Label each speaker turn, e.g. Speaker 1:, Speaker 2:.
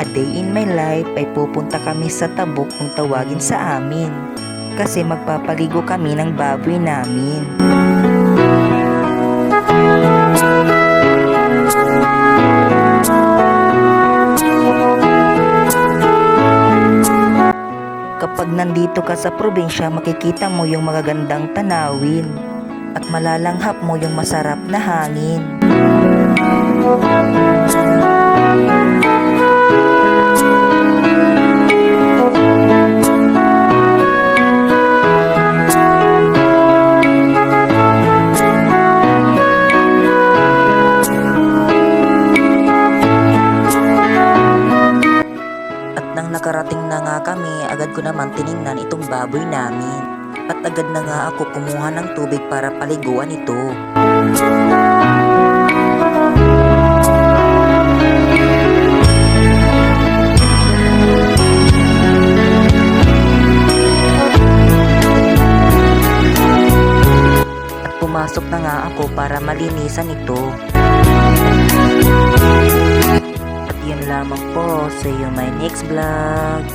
Speaker 1: A day in my life ay pupunta kami sa tabok kung tawagin sa amin. Kasi magpapaligo kami ng baboy namin. Kapag nandito ka sa probinsya, makikita mo yung magagandang tanawin at malalanghap mo yung masarap na hangin. Nakarating na nga kami, agad ko naman tiningnan itong baboy namin. At agad na nga ako kumuha ng tubig para paliguan ito. Pumasok na nga ako para malinisan ito. Lamang po. See you my next vlog.